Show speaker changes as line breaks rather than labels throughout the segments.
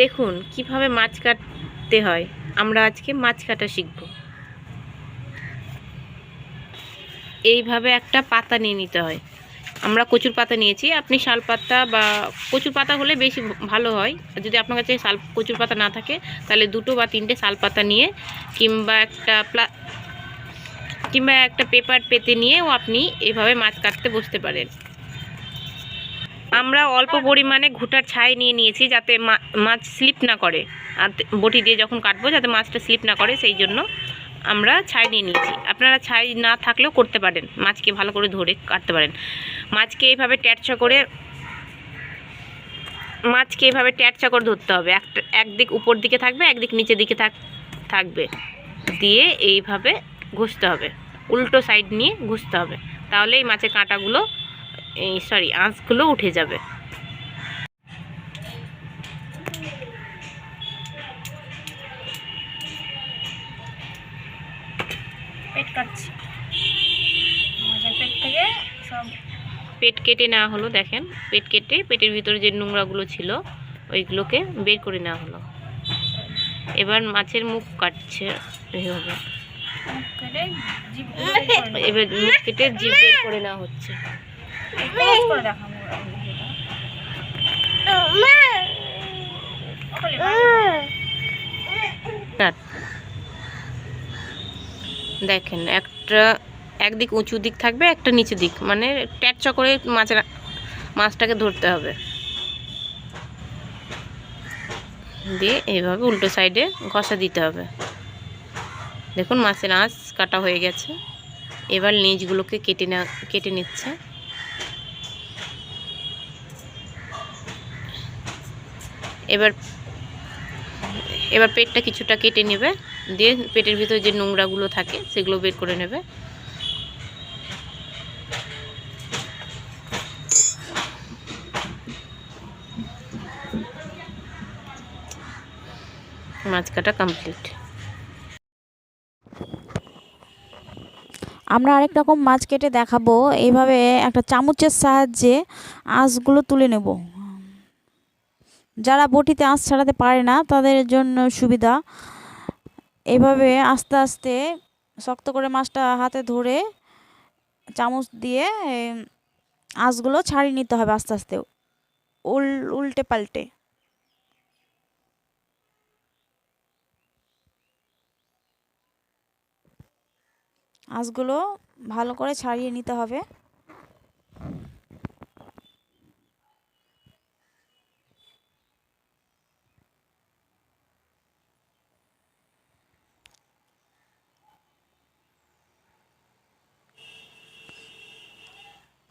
দেখুন কীভাবে মাছ কাটতে হয়। আমরা আজকে মাছ কাটা শিখব। এইভাবে একটা পাতা নিয়ে নিতে হয়। আমরা কচুর পাতা নিয়েছি। আপনি শাল পাতা বা কচুর পাতা হলে বেশি ভালো হয়। যদি আপনার কাছে শাল কচুর পাতা না থাকে, তাহলে দুটো বা তিনটে শাল পাতা নিয়ে কিংবা একটা প্লা কিংবা একটা পেপার পেতে নিয়েও আপনি এভাবে মাছ কাটতে বসতে পারেন। আমরা অল্প পরিমাণে ঘুটার ছাই নিয়ে নিয়েছি যাতে মাছ স্লিপ না করে। আর বটি দিয়ে যখন কাটবো যাতে মাছটা স্লিপ না করে সেই জন্য আমরা ছাই নিয়ে নিয়েছি। আপনারা ছাই না থাকলেও করতে পারেন। মাছকে ভালো করে ধরে কাটতে পারেন। মাছকে এইভাবে ট্যাটচা করে মাছকে এইভাবে ট্যাটচা করে ধরতে হবে। একটা একদিক উপর দিকে থাকবে একদিক নিচের দিকে থাক থাকবে। দিয়ে এইভাবে ঘষতে হবে। উল্টো সাইড নিয়ে ঘষতে হবে। তাহলে এই মাছের কাঁটাগুলো এই সরি আঁচগুলো উঠে যাবে।
পেট কাটছি। পেট থেকে সব
পেট কেটে নেওয়া হলো দেখেন। পেট কেটে পেটের ভিতরে যে নোংরাগুলো ছিল ওইগুলোকে বের করে নেওয়া হলো। এবার মাছের মুখ কাটছে এইভাবে। এবার মুখ কেটে জিভ বের করে নেওয়া হচ্ছে। দেখেন একটা একদিক উঁচু দিক থাকবে একটা নিচু দিক। মানে ট্যাচা করে মাছের মাছটাকে ধরতে হবে। দিয়ে এইভাবে উল্টো সাইডে ঘষা দিতে হবে। দেখুন মাছের আঁশ কাটা হয়ে গেছে। এবার লেজগুলোকে কেটে না কেটে নিচ্ছে। এবার এবার পেটটা কিছুটা কেটে নেবে, দিয়ে পেটের ভিতরে যে নোংরাগুলো থাকে সেগুলো বের করে নেবে। মাছ কাটা কমপ্লিট
আমরা আরেক রকম মাছ কেটে দেখাবো। এইভাবে একটা চামচের সাহায্যে আঁশগুলো তুলে নেব। যারা বটিতে আঁশ ছাড়াতে পারে না, তাদের জন্য সুবিধা। এইভাবে আস্তে আস্তে শক্ত করে মাছটা হাতে ধরে চামচ দিয়ে আঁশগুলো ছাড়িয়ে নিতে হবে আস্তে আস্তে, উল, উল্টে পাল্টে। আঁশগুলো ভালো করে ছাড়িয়ে নিতে হবে।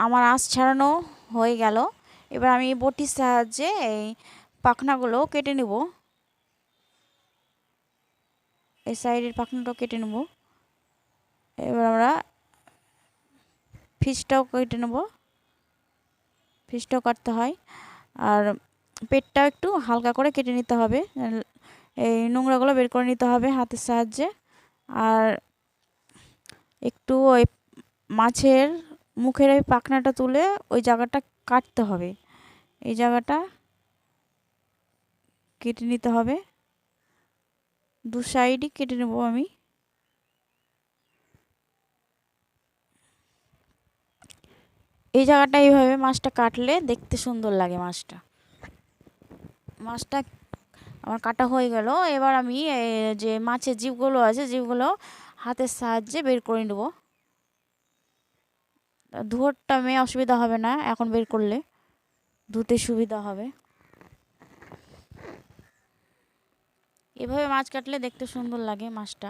আমার আঁশ ছাড়ানো হয়ে গেল। এবার আমি বটির সাহায্যে এই পাখনাগুলো কেটে নেব। এই সাইডের পাখনাটাও কেটে নেব। এবার আমরা ফিসটাও কেটে নেব। ফিসটাও কাটতে হয়। আর পেটটাও একটু হালকা করে কেটে নিতে হবে। এই নোংরাগুলো বের করে নিতে হবে হাতের সাহায্যে। আর একটু ওই মাছের মুখের ওই পাখনাটা তুলে ওই জায়গাটা কাটতে হবে। এই জায়গাটা কেটে নিতে হবে। দু সাইডই কেটে নেব আমি। এই জায়গাটা এইভাবে মাছটা কাটলে দেখতে সুন্দর লাগে মাছটা। মাছটা আমার কাটা হয়ে গেল। এবার আমি যে মাছের জিভগুলো আছে, জিভগুলো হাতের সাহায্যে বের করে নেব। ধোয়ারটা মেয়ে অসুবিধা হবে না, এখন বের করলে। ধুতে সুবিধা হবে। এভাবে মাছ কাটলে দেখতে সুন্দর লাগে মাছটা।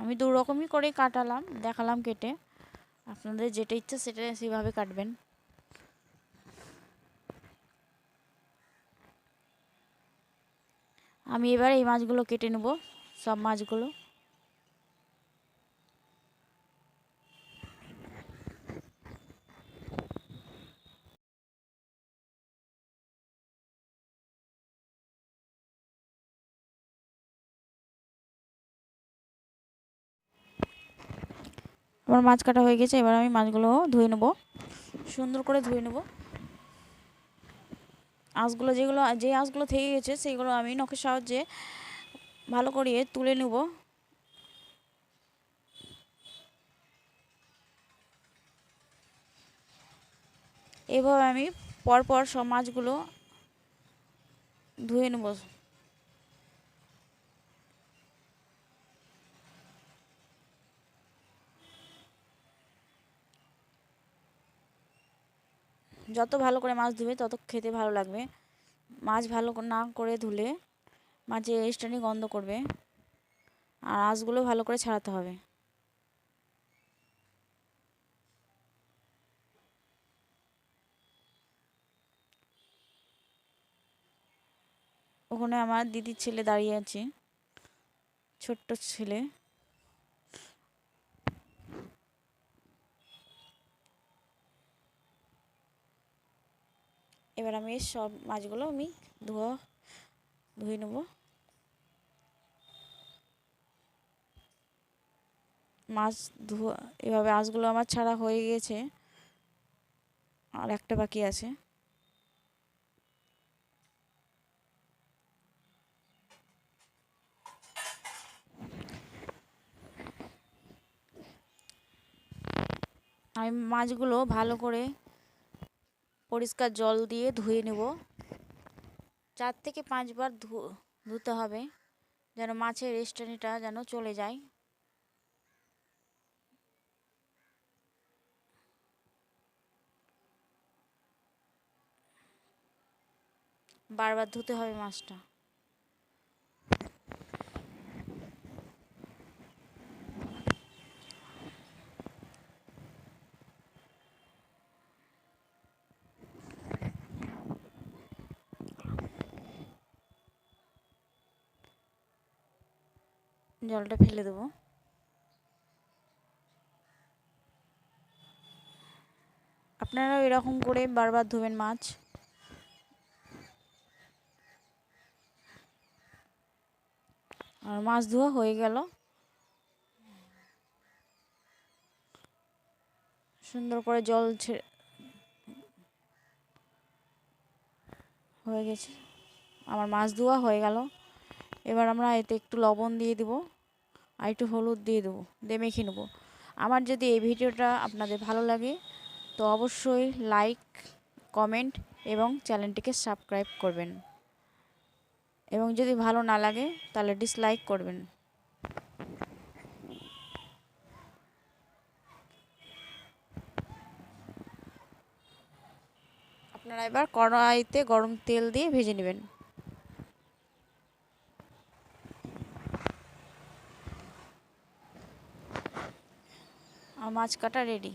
আমি দু রকমই করে কাটালাম, দেখালাম কেটে। আপনাদের যেটা ইচ্ছা সেটা সেভাবে কাটবেন। আমি এবার এই মাছগুলো কেটে নেব, সব মাছগুলো। আমার মাছ কাটা হয়ে গেছে, এবার আমি মাছগুলো ধুয়ে নেব। সুন্দর করে ধুয়ে নেব। আঁশগুলো যেগুলো, যে আঁশগুলো থেকে গেছে, সেগুলো আমি নখের সাহায্যে ভালো করে তুলে নেব। এভাবে আমি পরপর সব মাছগুলো ধুয়ে নেব। যত ভালো করে মাছ ধুবে, তত খেতে ভালো লাগবে। মাছ ভালো না করে ধুলে মাছের এক্সট্রানি গন্ধ করবে। আর আঁশগুলো ভালো করে ছাড়াতে হবে। ওখানে আমার দিদির ছেলে দাঁড়িয়ে আছে। ছোট্ট ছেলে। এবার আমি সব মাছগুলো আমি ধোয়া, ধুয়ে নেব। মাছ ধোয়া, এভাবে আঁশগুলো আমার ছাড়া হয়ে গেছে। আর একটা বাকি আছে। আমি মাছগুলো ভালো করে পরিষ্কার জল দিয়ে ধুয়ে নেব। চার থেকে পাঁচবার ধুতে হবে যেন মাছের রেস্টানিটা যেন চলে যায়। বারবার ধুতে হবে মাছটা। জলটা ফেলে দেবো। আপনারাও এরকম করে বারবার ধোবেন মাছ। আর মাছ ধোয়া হয়ে গেল। সুন্দর করে জল ছেড়ে হয়ে গেছে। আমার মাছ ধোয়া হয়ে গেল। এবার আমরা এতে একটু লবণ দিয়ে দেবো আর একটু হলুদ দিয়ে দেবো, দিয়ে মেখে নেব। আমার যদি এই ভিডিওটা আপনাদের ভালো লাগে, তো অবশ্যই লাইক কমেন্ট এবং চ্যানেলটিকে সাবস্ক্রাইব করবেন। এবং যদি ভালো না লাগে, তাহলে ডিসলাইক করবেন। আপনারা এবার কড়াইতে গরম তেল দিয়ে ভেজে নেবেন আর মাছ কাটা রেডি